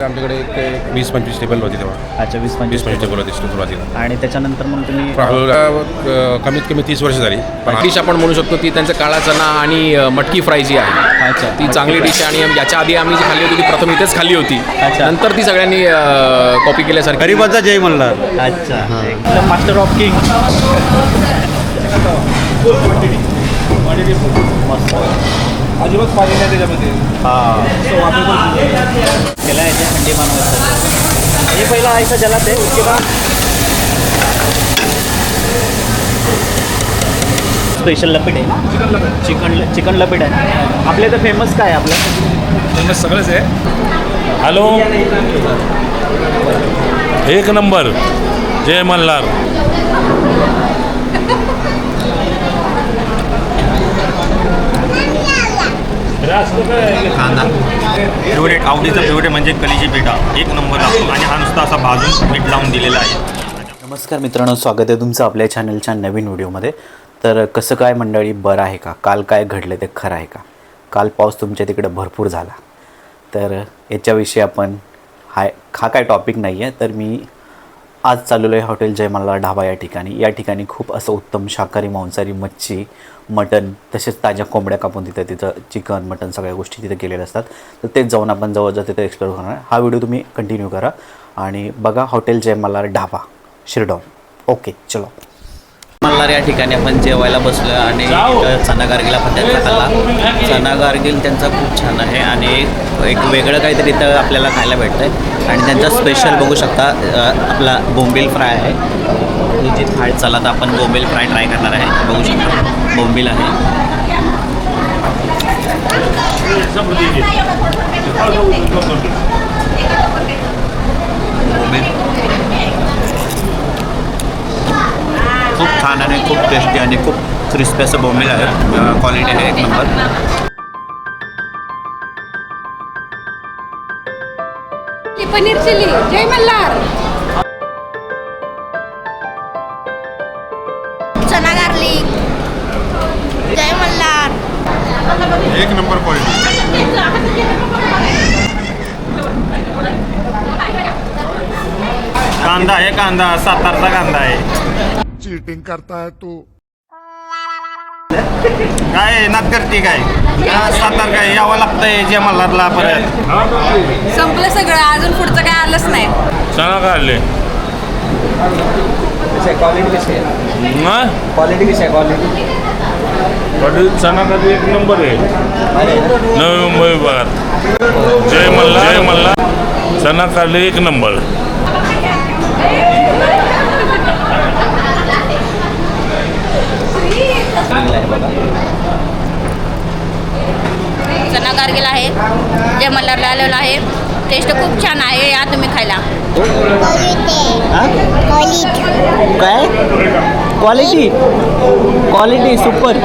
आमच्याकडे एक ते वीस पंचवीस टेबल होती तेव्हा. अच्छा वीस वीस पंचवीस पंचवीस टेबल होती सुरुवातीला. आणि त्याच्यानंतर मग तुम्ही हळूहळू अ, कमीत कमी तीस वर्ष झाली. पण डिश आपण म्हणू शकतो ती त्यांचं काळा चना आणि अ, मटकी फ्राय जी आहे अच्छा ती चांगली डिश आहे. आणि याच्या आधी आम्ही जी खाल्ली होती ती प्रथम इथेच खाल्ली होती. अच्छा. नंतर ती सगळ्यांनी कॉपी केल्यासारखी. गरीबाचा जय म्हणला अच्छा. मास्टर ऑफ किंग मस्त. अजिबात पाणी नाही त्याच्यामध्ये. हां. केला आहे ते हंडी मानवायचं हे पहिला ऐसा जलात आहे उसके बाद स्पेशल लपीट आहे. चिकन चिकन लपीट आहे. आपल्या इथं फेमस काय आहे आपलं? फेमस सगळंच आहे. हॅलो. एक नंबर. जय मल्हार. कांदा. फेवरेट आवडीचा फेवरेट म्हणजे कलीची पिठा. एक नंबर लागतो. आणि हा नुसता असा भाजून मीठ लावून दिलेला आहे. नमस्कार मित्रांनो स्वागत आहे तुमचं आपल्या चॅनलच्या नवीन व्हिडिओमध्ये. तर कसं काय मंडळी बरं आहे का? काल काय घडलं ते खरं आहे का? काल पाऊस तुमच्या तिकडे भरपूर झाला. तर याच्याविषयी आपण हाय हा काय टॉपिक नाही आहे तर मी आज चाललेलो आहे हॉटेल जयमाला ढाबा या ठिकाणी. या ठिकाणी खूप असं उत्तम शाकाहारी मांसाहारी मच्छी मटन तसेच ताज्या कोंबड्या कापून तिथं तिथं चिकन मटन सगळ्या गोष्टी तिथे केलेल्या असतात. तर तेच जाऊन आपण जवळजवळ तिथे एक्सप्लोर करणार. हा व्हिडिओ तुम्ही कंटिन्यू करा. आणि बघा हॉटेल जय मल्हार ढाबा शिरडॉन. ओके चलो. मल्हार या ठिकाणी आपण जेवायला बसलो आणि चना गार्गिल आपण त्यांचा खाल्ला चना गार्गिल त्यांचा खूप छान आहे आणि एक वेगळं काहीतरी इथं आपल्याला खायला भेटतं आहे आणि त्यांचा स्पेशल बघू शकता आपला बोंबील फ्राय आहे. इथे जी चला तर आपण बोंबेल फ्राय ट्राय करणार आहे. बघू शकता बोंबील आहे. खूप छान आणि खूप टेस्टी आणि खूप क्रिस्पी असं बोंबेल आहे. क्वालिटी आहे एक नंबर पनीर चिली जय मल्हार. एक नंबर क्वालिटी कांदा आहे कांदा. सातारचा कांदा आहे. चीटिंग करता है तू. काय नात करते काय? सातार काय यावं लागतंय जे मल्हारला परत. संपलं सगळं अजून पुढचं काय आलंच नाही. चणा काढले क्वालिटी कशी आहे? क्वालिटी कशी आहे क्वालिटी पाटील चणा एक नंबर आहे. नवी मुंबई विभागात जय मल्ला जय मल्ला. चणाखाली एक नंबर. चना गार्गिल आहे. जय मल्हारला आलेला आहे. टेस्ट खूप छान आहे. या तुम्ही खायला. काय? क्वालिटी क्वालिटी सुपर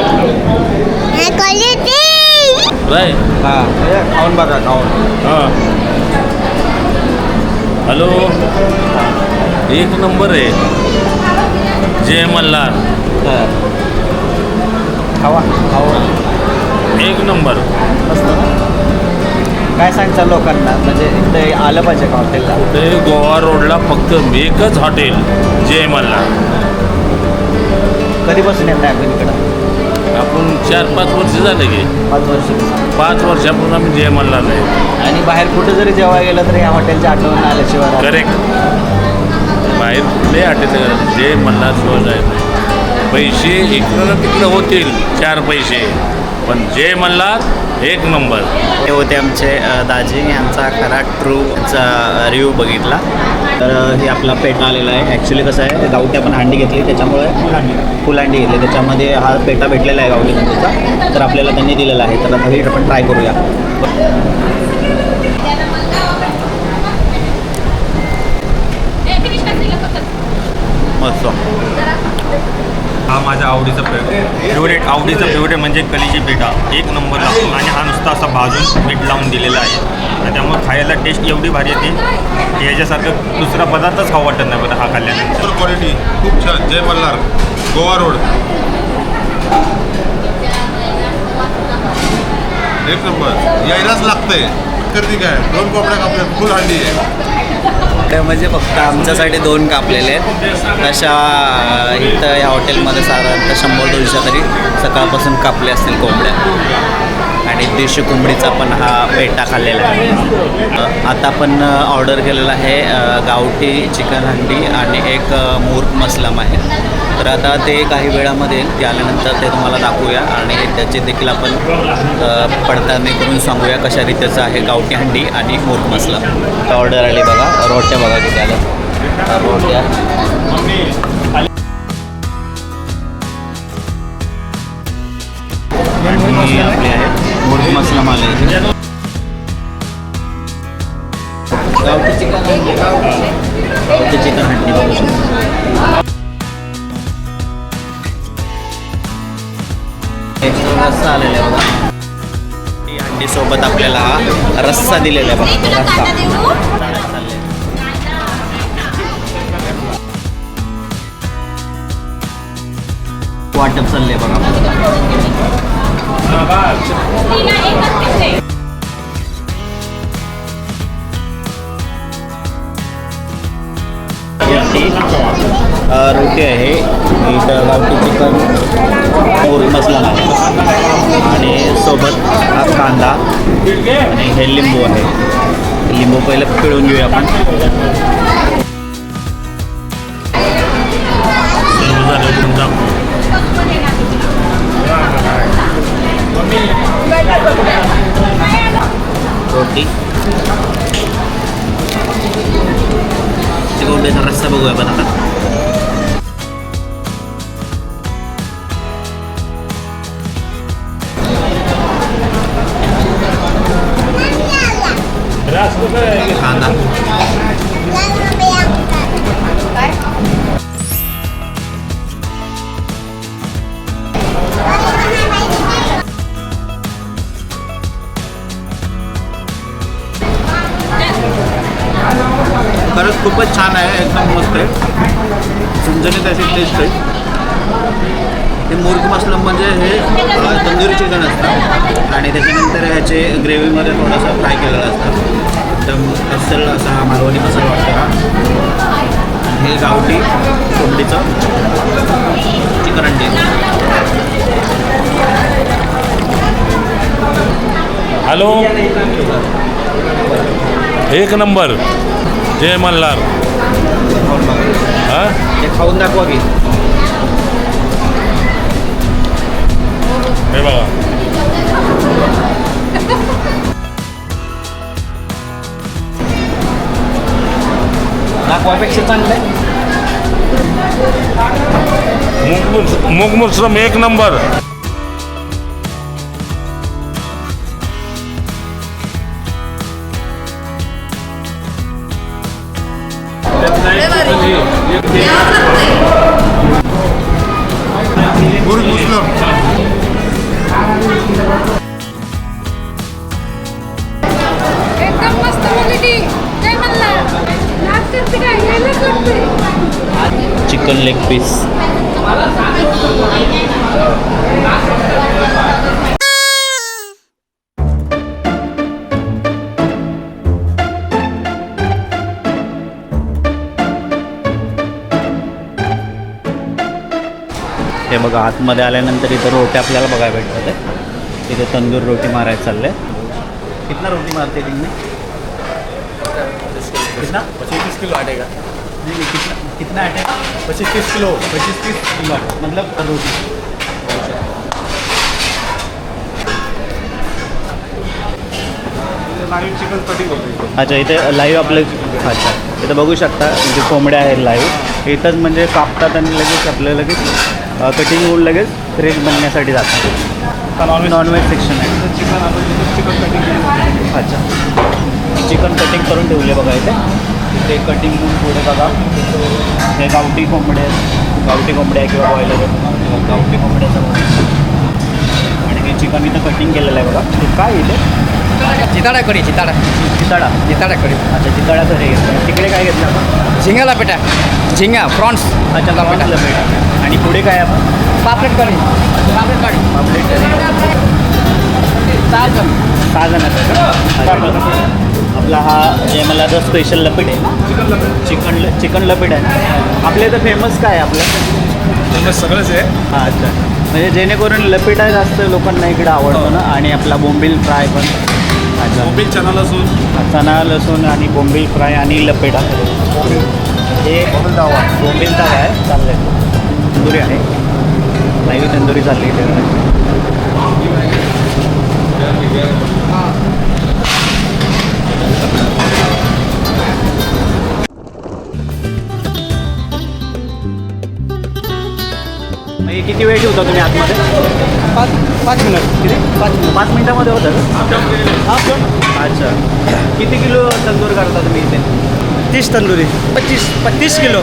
हां. खाऊन बघा खाऊन. हां. हॅलो. एक नंबर आहे. जय मल्हार. खावा खावा. एक नंबर. काय सांगता लोकांना? म्हणजे इथं आलं पाहिजे का हॉटेलला? ते गोवा रोडला फक्त एकच हॉटेल जय मल्हार कधीपासून येत आहे आपण इकडं? आपण चार पाच वर्ष झाले की. पाच वर्ष. पाच वर्षापासून आम्ही जय मल्हारला आहे. आणि बाहेर कुठं जरी जेव्हा गेलं तरी या हॉटेलच्या आठवण आल्याशिवाय राहत नाही. करेक्ट बाहेर कुठले हॉटेल जे मल्हार शिवाय जायचं नाही. पैसे इकडं ना तिकडं होतील चार पैसे. पण जय मल्हार एक नंबर. हे होते आमचे दाजी. यांचा खरा ट्रूचा रिव्ह्यू बघितला. तर हे आपला पेटा आलेला आहे. ॲक्च्युली कसं आहे गावठी आपण हांडी घेतली. त्याच्यामुळे फुल हांडी घेतली. त्याच्यामध्ये हा पेटा भेटलेला आहे गावठी अंडीचा तर आपल्याला त्यांनी दिलेला आहे. तर आता हे आपण ट्राय करूया. माझ्या आवडीचा फेवरेट आवडीचा फेवरेट म्हणजे कलीची पेठा. एक नंबर लागतो आणि हा नुसता असा भाजून मीठ लावून दिलेला आहे. त्यामुळे खायला टेस्ट एवढी भारी येते की याच्यासारखं दुसरा पदार्थच खाऊ वाटत नाही बरं हा खाल्ल्यानंतर. क्वालिटी खूप छान. जय मल्हार. गोवा रोड एक नंबर यायलाच लागतंय. करते काय? दोन कोपड्या कापल्या फुल हंडी आहे. ते म्हणजे फक्त आमच्यासाठी दोन कापलेले आहेत. तशा इथं या हॉटेलमध्ये साधारणतः शंभर दोनशे तरी सकाळपासून कापले असतील कोंबड्या. आणि देशी कोंबडीचा पण हा पेटा खाल्लेला आहे. आता आपण ऑर्डर केलेला आहे गावठी चिकन हंडी आणि एक अं, मूर्ख मसलम आहे. तर आता ते काही वेळामध्ये ते आल्यानंतर ते तुम्हाला दाखवूया आणि त्याची देखील आपण पडताळणी करून सांगूया कशा रीतीचं आहे गावठी हंडी आणि मूर्ख मसला. ऑर्डर आली बघा रोट्या बघा किती आल्या. रोट्या. आणि आपले आहे मूर्ख मसलम आले इथे. गावठी चिकन हंडी. गावठी चिकन हंडी बघू शकतो. एक्स्ट्रा रस्सा आलेला आहे बघा. अंडी सोबत आपल्याला हा रस्सा दिलेला आहे बघा. रस्सा. चालले. वाटप चालले बघा. रोटी आहे. इथं गावठी चिकन मोरी मसाला आहे आणि सोबत हा कांदा आणि हे लिंबू आहे. लिंबू पहिलं पिळून घेऊया आपण. रोटी. चिकवड्याचा रस्सा बघूया आपण आता. कांदा खरंच खूपच छान आहे एकदम मस्त आहे. झणझणीत अशी टेस्ट आहे. हे मुर्ग मसलम म्हणजे हे तंदुरी चिकन असतं आणि त्याच्यानंतर ह्याचे ग्रेव्हीमध्ये थोडंसं फ्राय केलेलं असतं. मालवणी मसाला वाटतो हा आणि हे गावठी कोंबडीचं चिकन अंडी हॅलो. एक नंबर. जय मल्हार. हां? हे खाऊन दाखवा की. हे बघा. दाखवापेक्षा चांगलं आहे मुग मुग मुसलम एक नंबर. मुस्लम चिकन लेग पीस. हे बघा आतमध्ये आल्यानंतर इथं रोटी आपल्याला बघायला भेटतात तिथे तंदूर रोटी मारायला चालले. कितना रोटी मारते दिन कितना? पच्चीस तीस किलो आटे का नहीं, नहीं, कितना कितना आटा पच्चीस तीस किलो पच्चीस तीस किलो मतलब रोटी नाईट चिकन कटिंग होते अच्छा इथे लाईव्ह आपलं अच्छा इथं बघू शकता म्हणजे कोंबड्या आहेत लाईव्ह इथंच म्हणजे कापतात आणि लगेच आपलं लगेच कटिंग होऊन लगेच फ्रेश बनण्यासाठी जातात. नॉनव्हेज नॉनव्हेज सेक्शन आहे. चिकन चिकन कटिंग अच्छा. चिकन कटिंग करून ठेवले बघा इथे. इथे कटिंग पुढे बघा. हे गावठी कोंबडे आहेत. गावठी कोंबड्या आहे किंवा बॉयलर गावठी कोंबड्याचं आणि हे चिकन इथं कटिंग केलेलं आहे बघा. हे काय इथे? चिताडा कढी चिताडा. चिताडा. चिताडा कढी अच्छा चिताडा हे घेतलं तिकडे काय घेतलं आपण? झिंगाला पेटा झिंगा प्रॉन्स. अच्छा लपेटा. लपेटा लपेटा आणि पुढे काय आपण? पापलेट कढी. पापलेट कढी. पापलेट कमी सहा जणांचा का? आपला हा जे मला जो स्पेशल लपीट आहे. चिकन ल चिकन लपीट आहे. आपल्या इथं फेमस काय आहे आपलं? फेमस सगळंच आहे. हां अच्छा. म्हणजे जेणेकरून लपीटा जास्त लोकांना इकडे आवडतो ना? आणि आपला बोंबील फ्राय पण. अच्छा. मोबिल चना लसूण. चणा लसूण आणि बोंबील फ्राय आणि लपेटा हे बोंबील तवा. आहे. चाललं आहे. तंदुरी आहे. लाईव्ह तंदुरी चालली किती वेळ ठेवता तुम्ही आतमध्ये? पाच पाच मिनिट. किती? पाच मिनिट. पाच मिनिटामध्ये होतं का? अच्छा. किती किलो तंदूर करता तुम्ही इथे? तीस तंदुरी. पच्चीस पच्चीस किलो.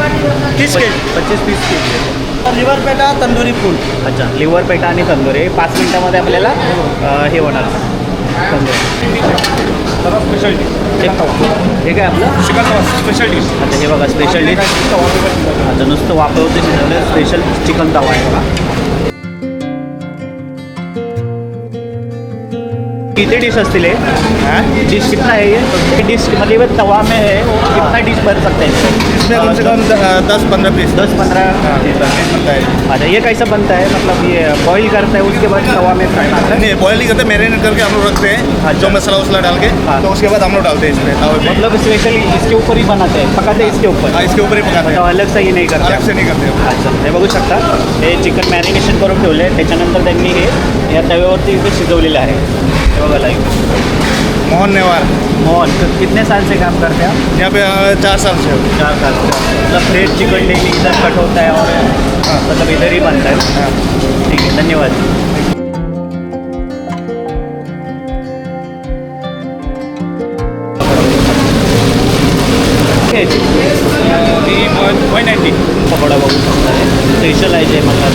तीस के. पच्चीस तीस किलो. लिवर पेटा तंदुरी फूल. अच्छा लिव्हर पेटा आणि तंदूर. हे पाच मिनिटामध्ये आपल्याला हे होणार. तंदूर. सर्व स्पेशल डिश हे हे काय आपलं? चिकन स्पेशल डिश अच्छा हे बघा स्पेशल डिश अच्छा नुसतं वापरवते शिजवलं स्पेशल चिकन तवा आहे बघा. कितने डिश असतील हे डिश कितना है ये? डिश मतलब तवा में है कितना डिश बन सकते हैं? इसमें कम से कम दस पंद्रह पीस दस पंद्रह बनता है अच्छा ये कैसा बनता है? मतलब ये बॉईल करता है उसके बाद तवा में फ्राई करता है? नहीं बॉयल नहीं करते मैरिनेट करके हम लोग रखते हैं अच्छा। जो मसाला वसला डाल के हाँ। तो उसके बाद हम लोग डालते हैं इसमें तवे मतलब स्पेशली इसके ऊपर ही बनाते हैं? पकाते हैं इसके ऊपर? हाँ, इसके ऊपर ही पकाते मतलब हैं अलग से ये नहीं करते? अलग से नहीं करते अच्छा हे बघू शकता. हे चिकन मॅरिनेशन करून ठेवले आहे त्याच्यानंतर त्यांनी हे या तव्यावरती इथे शिजवलेलं आहे. हे मोहन नेवार। मोहन कितने साल से काम करते हैं आप? यहाँ पे चार साल से। चार साल से। मतलब फ्रेश चिकन डेली इधर कट होता है और मतलब इधर ही बनता है। ठीक है धन्यवाद. वन नाईन्टी पकोडा बघू शकता स्पेशल आहे जे मला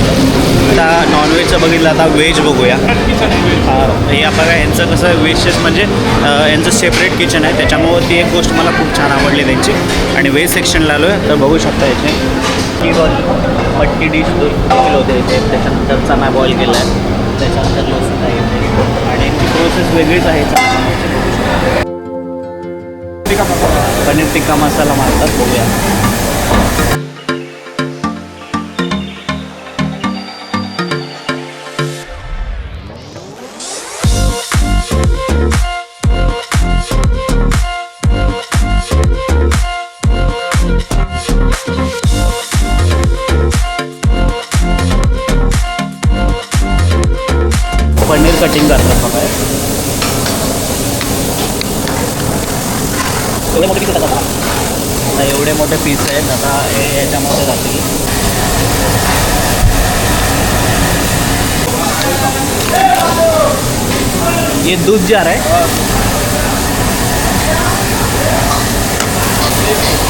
आता नॉनव्हेजचं बघितलं आता व्हेज बघूया. हा, बघा यांचं कसं व्हेजच म्हणजे यांचं सेपरेट किचन आहे. त्याच्यामुळं ती एक गोष्ट मला खूप छान आवडली त्यांची. आणि व्हेज सेक्शनला आलो आहे तर बघू शकता याचे ती बॉल मटकी डिश किलो होते इथे. त्याच्यानंतर चना बॉईल केला आहे त्याच्यानंतर लसूण आहे आणि यांची प्रोसेस वेगळीच आहे. पनीर टिक्का मसाला मारतात बघूया. ये दूध जा रहा है।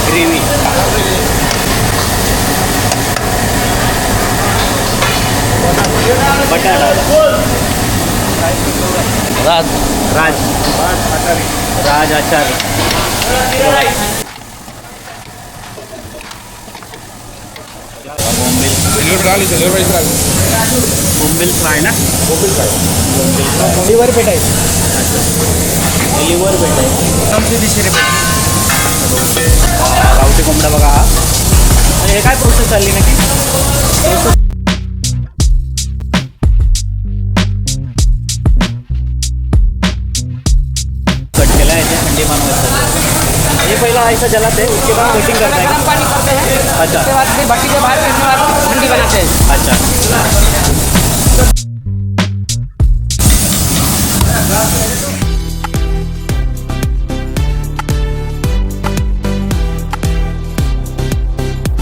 ग्रेवी बटाटा। राज। राज। राज आचार्य बोंबील फ्राय ना? लिव्हर पेट आहे. पेट रुपये गावठी कोंबडा बघा. हा आणि हे काय प्रोसेस चालली नक्की? कट केला है हंडी बनवायचं ये पहला ऐसा जलाते हैं उसके बाद कटिंग करता है। पानी करते हैं अच्छा। उसके बाद फिर बाटी के बाहर करने के बाद हंडी बनाते हैं। अच्छा।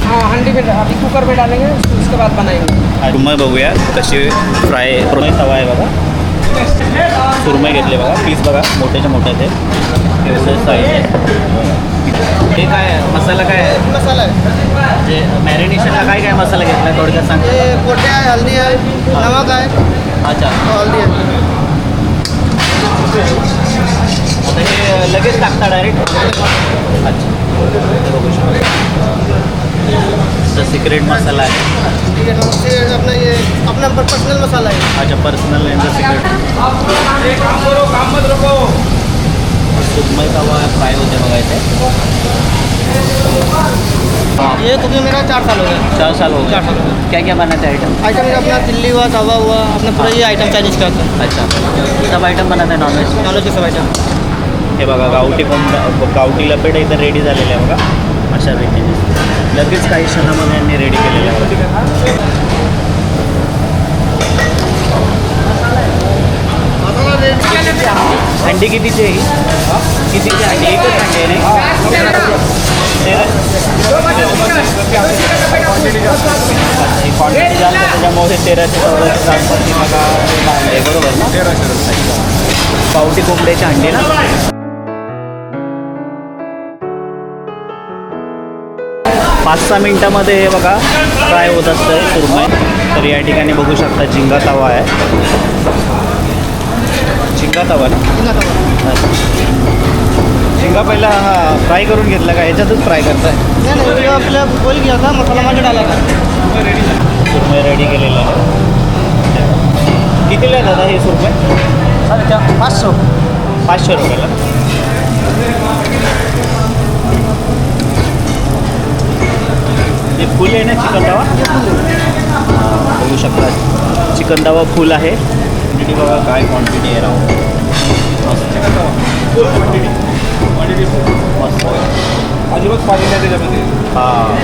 हाँ हंडी में अभी कुकर में डालेंगे उसके बाद बनाएँगे। सुरमई बघूया कशी फ्राय सुरमई तवा आहे बघा। सुरमई घेतले बघा पीस बघा मोठ्याच्या मोठे ते आहे हे काय आहे? मसाला काय आहे? मसाला है जे मॅरिनेशनला काय काय मसाला घेतला थोडक्यात सांग. ये पोटे हल्दी है. नमक है अच्छा. हल्दी है आता हे लगेच टाकता डायरेक्ट अच्छा. हे बघू शकता. सिक्रेट मसाला आहे. ठीक है नमस्ते अपना ये अपना पर्सनल मसाला है अच्छा पर्सनल यांचा सिक्रेट सुरमई तवा फ्राय होते बघा इथे ये कुकिंग मेरा चार साल हो गया चार साल हो गए. चार साल हो गए. क्या क्या बनाते हैं आइटम आइटम में अपना दिल्ली हुआ तवा हुआ अपना पूरा ये आइटम चाइनीज का होता अच्छा. सब आयटम बनाते हैं नॉनव्हेज नॉलेज के सब आइटम हे बघा गावठी कोंबडा गावठी लपेट इथं रेडी झालेले आहे बघा. अशा रीतीने. लगेच काही क्षणामध्ये यांनी रेडी केलेलं आहे. अंडी कितीची आहे? कितीची अंडी एकच अंडी आहे नाही क्वांटिटी जास्त त्याच्यामुळे तेराशे चौदाशे सातशे अंडे बरोबर ना अंडी ना पाच सहा मिनटामध्ये हे बघा फ्राय होत असतं सुरमय तर या ठिकाणी बघू शकता झिंगा तवा आहे. झिंगा तवा ना. झिंगा पहिला हा फ्राय करून घेतला का? याच्यातच फ्राय करताय. नहीं नहीं ये आपने बॉईल किया था मसाला के डाला था सुरमई रेडी केलेलं आहे. कितीला आहे दादा हे सुरमई? पाँच सौ पाचशे रुपयाला. हे फुल आहे ना चिकन हां, बघू शकता. चिकन तवा फुल आहे. क्वांटिटी बघा काय क्वांटिटी आहे राव? मस्त. अजिबात पाणी नाही त्याच्यामध्ये. हाँ.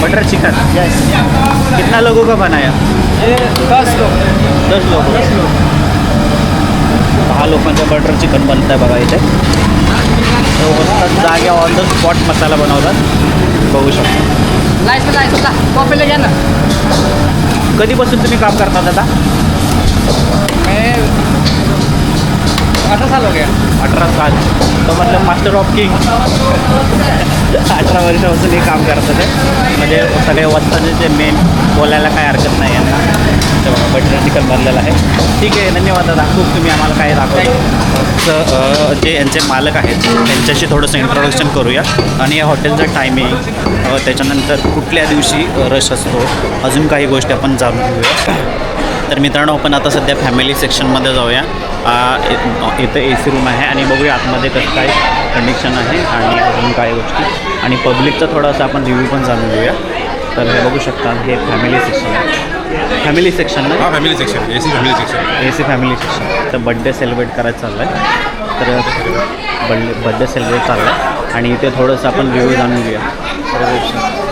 Butter chicken. यस कितना लोगों का बनाया? ये दस लोग दस लोक. दहा लोकांचं बटर चिकन बनतं आहे बघा इथे. जाग्या ऑन द स्पॉट मसाला बनवतात. बघू शकता. गया ना. कधीपासून तुम्ही काम करतात आता मैं अठारह साल हो गया. अठरा साल. तो मतलब मास्टर ऑफ किंग अठरा वर्षापासून हे काम करतात म्हणजे सगळे वस्ताचे जे मेन बोलायला काय हरकत नाही यांना. ते बघा बटर चिकन बनलेलं आहे. ठीक आहे धन्यवाद दादा. खूप तुम्ही आम्हाला काय दाखवाय जे यांचे मालक आहेत त्यांच्याशी थोडंसं इंट्रोडक्शन करूया. आणि या हॉटेलचं टायमिंग त्याच्यानंतर कुठल्या दिवशी रश असतो अजून काही गोष्टी आपण जाणून घेऊया. तर मित्रांनो आपण आता सध्या फॅमिली सेक्शनमध्ये जाऊया. इथं ए सी रूम आहे आणि बघूया आतमध्ये कसं काय कंडिशन आहे आणि अजून काय गोष्टी. आणि पब्लिकचा थोडासा आपण रिव्ह्यू पण जाणून घेऊया. तर हे बघू शकता हे फॅमिली सेक्शन आहे. फॅमिली सेक्शन ना? हा family section A C family section A C family section तर बड्डे सेलिब्रेट करायचं चाललं आहे तर बड्डे बड्डे सेलिब्रेट चाललं आहे आणि इथे थोडंसं आपण रिव्ह्यू जाणून घेऊया.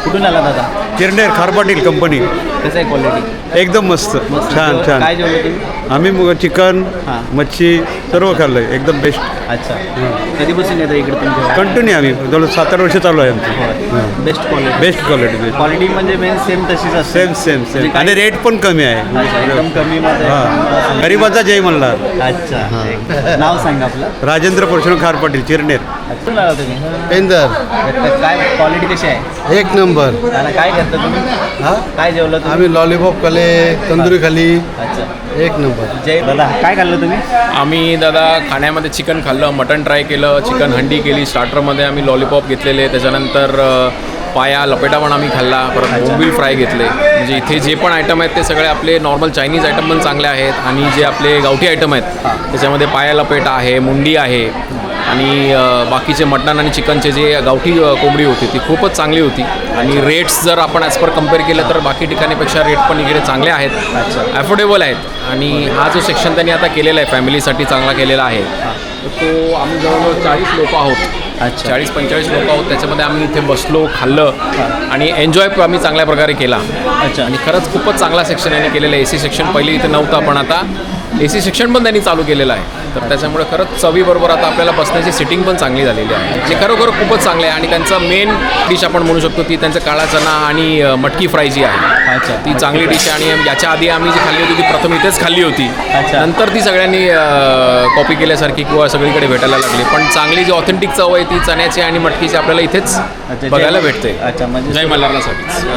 कुठून आला दादा? किरनेर खार पाटील कंपनी कसं आहे क्वालिटी एकदम मस्त. छान छान काय जेवलं तुम्ही आम्ही मग चिकन हां. मच्छी सर्व खाल्लंय. एकदम बेस्ट अच्छा. कधीपासून येतं इकडे तुमच्या कंटिन्यू आम्ही. जवळ सात आठ वर्ष चालू आहे आमची. Best quality best quality quality म्हणजे मेन सेम तशीच असते. सेम सेम म्हणजे सेम काय- आणि रेट पण कमी आहे. अच्छा एकदम कमी मध्ये. हां. गरीबाचा जय मल्हार अच्छा. एक- नाव सांगा आपलं. राजेंद्र परशुराम खार पाटील चिरनेर कुठून आला तुम्ही? पेंदर. तर काय क्वालिटी कशी आहे? एक नंबर. आणि काय करता तुम्ही? हा? काय जेवलं तुम्ही? आम्ही लॉलीपॉप खाल्ले तंदुरी अच्छा. एक नंबर. जय दादा काय खाल्लं तुम्ही? आम्ही दादा खाण्यामध्ये चिकन खाल्लं मटन ट्राय केलं चिकन हंडी केली. स्टार्टरमध्ये आम्ही लॉलीपॉप घेतलेले त्याच्यानंतर अ, पाया लपेटा पण आम्ही खाल्ला परत मोबिल फ्राय घेतले. म्हणजे इथे जे पण आयटम आहेत ते सगळे आपले नॉर्मल चायनीज आयटम पण चांगले आहेत आणि जे आपले गावठी आयटम आहेत त्याच्यामध्ये पाया लपेटा आहे मुंडी आहे. आणि बाकीचे मटण आणि चिकनचे जे गावठी कोंबडी होती ती खूपच चांगली होती. आणि रेट्स जर आपण ॲज पर कंपेअर केलं तर बाकी ठिकाणीपेक्षा रेट पण इकडे चांगले आहेत. अफोर्डेबल आहेत. आणि हा जो सेक्शन त्यांनी आता केलेला आहे फॅमिलीसाठी चांगला केलेला आहे तो आम्ही जवळजवळ चाळीस लोक आहोत. अच्छा. चाळीस पंचेचाळीस लोक आहोत. त्याच्यामध्ये आम्ही इथे बसलो खाल्लं आणि एन्जॉय आम्ही चांगल्या प्रकारे केला. अच्छा. आणि खरंच खूपच चांगला सेक्शन यांनी केलेलं आहे. ए सी सेक्शन पहिले इथे नव्हतं पण आता. ए सी सेक्शन पण त्यांनी चालू केलेलं आहे. तर त्याच्यामुळे खरंच चवीबरोबर आता आपल्याला बसण्याची सिटिंग पण चांगली झालेली आहे. आणि खरोखर खूपच चांगलं आहे. आणि त्यांचं मेन डिश आपण म्हणू शकतो ती त्यांचं काळा चणा आणि मटकी फ्राय जी आहे. अच्छा. ती चांगली डिश आहे. आणि याच्या आधी आम्ही जी खाल्ली होती ती प्रथम इथेच खाल्ली होती. नंतर ती सगळ्यांनी कॉपी केल्यासारखी किंवा सगळीकडे भेटायला लागली. पण चांगली जी ऑथेंटिक चव आहे ती चण्याची आणि मटकीची आपल्याला इथेच बघायला भेटते. अच्छा म्हणजे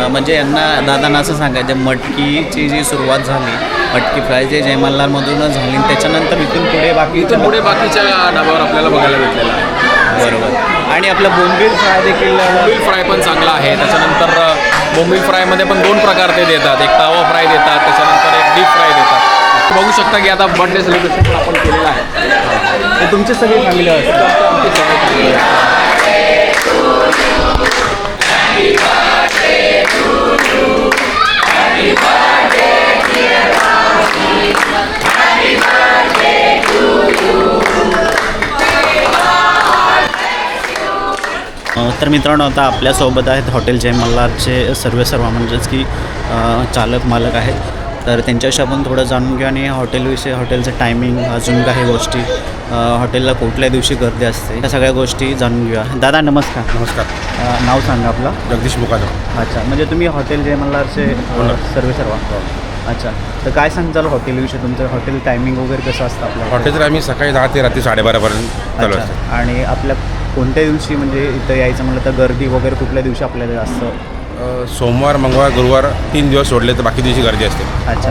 म्हणजे यांना दादांना असं सांगायचं मटकीची जी सुरुवात झाली मटकी फ्राय जे जय मल्हारमधूनच झाली. आणि त्याच्यानंतर इथून पुढे बाकी इथून पुढे बाकीच्या ढाब्यावर आपल्याला बघायला भेटलेलं आहे. बरोबर. आणि आपलं बोंबील फ्राय देखील बोंबील फ्राय पण चांगला आहे. त्याच्यानंतर बोंबील फ्रायमध्ये पण दोन प्रकार ते देतात. एक तावा फ्राय देतात त्याच्यानंतर एक डीप फ्राय देतात. बघू शकता की आता बर्थडे सेलिब्रेशन पण आपण केलेलं आहे. ते तुमची सगळी फॅमिली असते तर मित्रांनो आता आपल्यासोबत आहेत हॉटेल जय मल्हारचे सर्व सर्व म्हणजेच की चालक मालक आहेत. तर त्यांच्याशी आपण थोडं जाणून घेऊ आणि हॉटेलविषयी हॉटेलचं टायमिंग अजून काही गोष्टी हॉटेलला कुठल्या दिवशी गर्दी असते या सगळ्या गोष्टी जाणून घेऊया. दादा नमस्कार. नमस्कार. नाव सांगा आपलं. जगदीश मुकादम. अच्छा म्हणजे तुम्ही हॉटेल जय मल्हारचे सर्व सर्व. अच्छा तर काय सांगताल हॉटेलविषयी तुमचं हॉटेल टायमिंग वगैरे कसं असतं आपलं? हॉटेल तर आम्ही सकाळी दहा ते रात्री साडेबारापर्यंत चालू असतं. आणि आपल्या कोणत्या दिवशी म्हणजे इथं यायचं म्हणलं तर गर्दी वगैरे कुठल्या दिवशी आपल्याला जास्त? सोमवार मंगळवार गुरुवार तीन दिवस सोडले तर बाकी दिवशी गर्दी असते. अच्छा.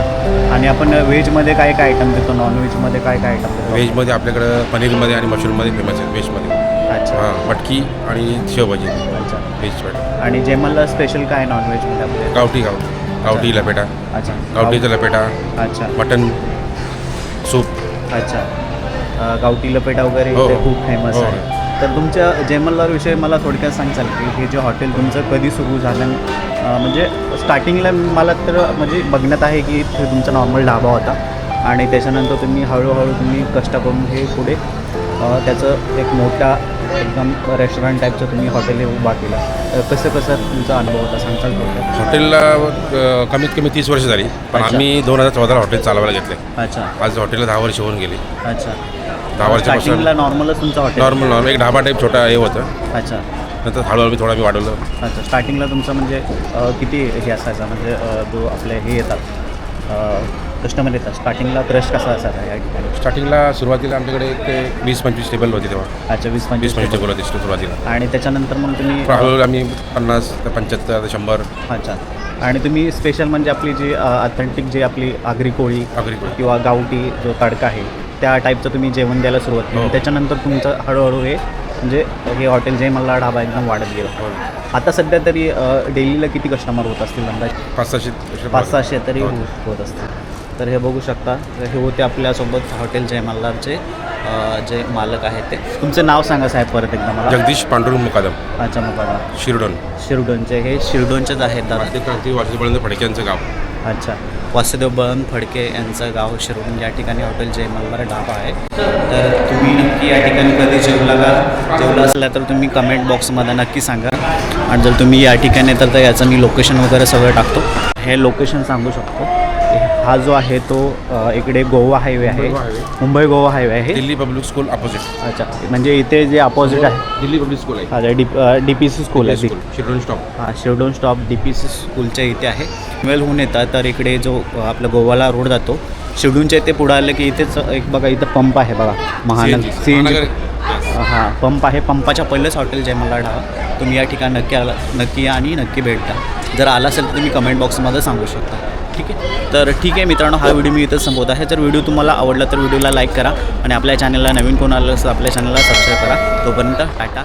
आणि आपण व्हेजमध्ये काय काय आयटम देतो? नॉन व्हेजमध्ये काय काय आयटम देतो? व्हेजमध्ये आपल्याकडं पनीरमध्ये आणि मशरूममध्ये फेमस आहे व्हेजमध्ये अच्छा. हां मटकी आणि शेवभाजी. अच्छा. व्हेज वाट आणि जे मला स्पेशल काय नॉन व्हेजमध्ये आपले गावठी गाव गावठी लपेटा. अच्छा. गावठीचा लपेटा. अच्छा. Mutton soup. अच्छा. अ, गावठी लपेटा वगैरे हो, इथे हो. खूप फेमस हो. आहे. तर तुमच्या जेमल्लारविषयी मला थोडक्यात सांगचाल की हे जे हॉटेल तुमचं कधी सुरू झालं? म्हणजे स्टार्टिंगला मला तर म्हणजे बघण्यात आहे की तुमचा नॉर्मल ढाबा होता आणि त्याच्यानंतर तुम्ही हळूहळू तुम्ही कष्ट करून हे पुढे त्याचं एक मोठा एकदम रेस्टॉरंट टाईपचं तुम्ही हॉटेल हे उभा केलं. तर कसं कसं तुमचा अनुभव होता सांगचाल थोडक्यात? हॉटेलला कमीत कमी तीस वर्ष झाली. पण. आम्ही दोन हजार चौदाला हॉटेल चालवायला घेतले. अच्छा. आज हॉटेलला दहा वर्ष होऊन गेली. अच्छा. वर्षापासून स्टार्टिंगला नॉर्मलच तुमचं हॉटेल नॉर्मल नॉर्मल एक ढाबा टाईप छोटा हे होतं. अच्छा. नंतर हळूहळू मी थोडा मी वाढवलं. अच्छा. स्टार्टिंगला तुमचं म्हणजे अ, किती हे असायचा? म्हणजे अ, जो आपले हे येतात कस्टमर येतात. स्टार्टिंगला क्रश कसा असायचा या ठिकाणी? स्टार्टिंगला सुरुवातीला आमच्याकडे एक ते वीस पंचवीस टेबल होते तेव्हा. अच्छा वीस वीस पंचवीस पंचवीस टेबल होते सुरुवातीला. आणि त्याच्यानंतर मग तुम्ही पण हळूहळू आम्ही पन्नास ते पंच्याहत्तर ते शंभर. अच्छा. आणि तुम्ही स्पेशल म्हणजे आपली जी ऑथेंटिक जी आपली आगरी कोळी आगरी कोळी. किंवा गावठी जो तडका आहे त्या टाईपचं तुम्ही जेवण द्यायला सुरुवात केली. हो. त्याच्यानंतर तुमचं हळूहळू हे म्हणजे हे हॉटेल जे मला ढाबा एकदम वाढत हो. गेलं आता सध्या तरी डेलीला किती कस्टमर होत असतील अंदाजे? पाच सहाशे पाच सहाशे तरी हो. होत होत असते तर हे बघू शकता. तर हे होते आपल्यासोबत हॉटेल जय मल्हारचे जे मालक आहेत ते. तुमचं नाव सांगा साहेब परत एकदा मला. जगदीश पांडुरंग मुकादम. अच्छा मुकादा शिरडोन. शिरडोनचे. हे शिरडोनचेच आहेत दादा. क्रांती वासुदेवानंद फडक्यांचं गाव. अच्छा. वासुदेव बळवंत फडके यांचं गाव शिरडून या ठिकाणी हॉटेल जय मल्हार ढाबा आहे. तर तुम्ही नक्की या ठिकाणी कधी जेवला का? जेवला असला तर तुम्ही कमेंट बॉक्समध्ये नक्की सांगा. आणि जर तुम्ही या ठिकाणी तर याचं मी लोकेशन वगैरे सगळं टाकतो. हे लोकेशन सांगू शकतो. हा जो आहे तो इकडे गोवा हायवे आहे. मुंबई गोवा हायवे आहे. दिल्ली पब्लिक स्कूल अपोजिट अच्छा म्हणजे इथे जे अपोजिट आहे. दिल्ली पब्लिक स्कूल आहे. अच्छा D D P C school आहे. शिरडोन स्टॉप हां Shirdon stop D P C स्कूलच्या इथे आहे. वेल होऊन येतात. तर इकडे जो आपला गोवाला रोड जातो शिरडूनच्या इथे पुढं आलं की इथेच एक बघा इथं पंप आहे बघा. महानगर सी एन जी हां पंप आहे. पंपाच्या पहिलेच हॉटेल जय मला ढाबा तुम्ही या ठिकाणी नक्की आला नक्की या आणि नक्की भेट द्या. जर आला असेल तर तुम्ही कमेंट बॉक्समध्ये सांगू शकता. ठीक आहे? तर ठीक आहे मित्रांनो हा व्हिडिओ मी इथं संपवत आहे. जर व्हिडिओ तुम्हाला आवडला तर व्हिडिओला लाईक करा आणि आपल्या चॅनलला नवीन कोण आलं असेल आपल्या चॅनलला सबस्क्राईब करा. तोपर्यंत टाटा.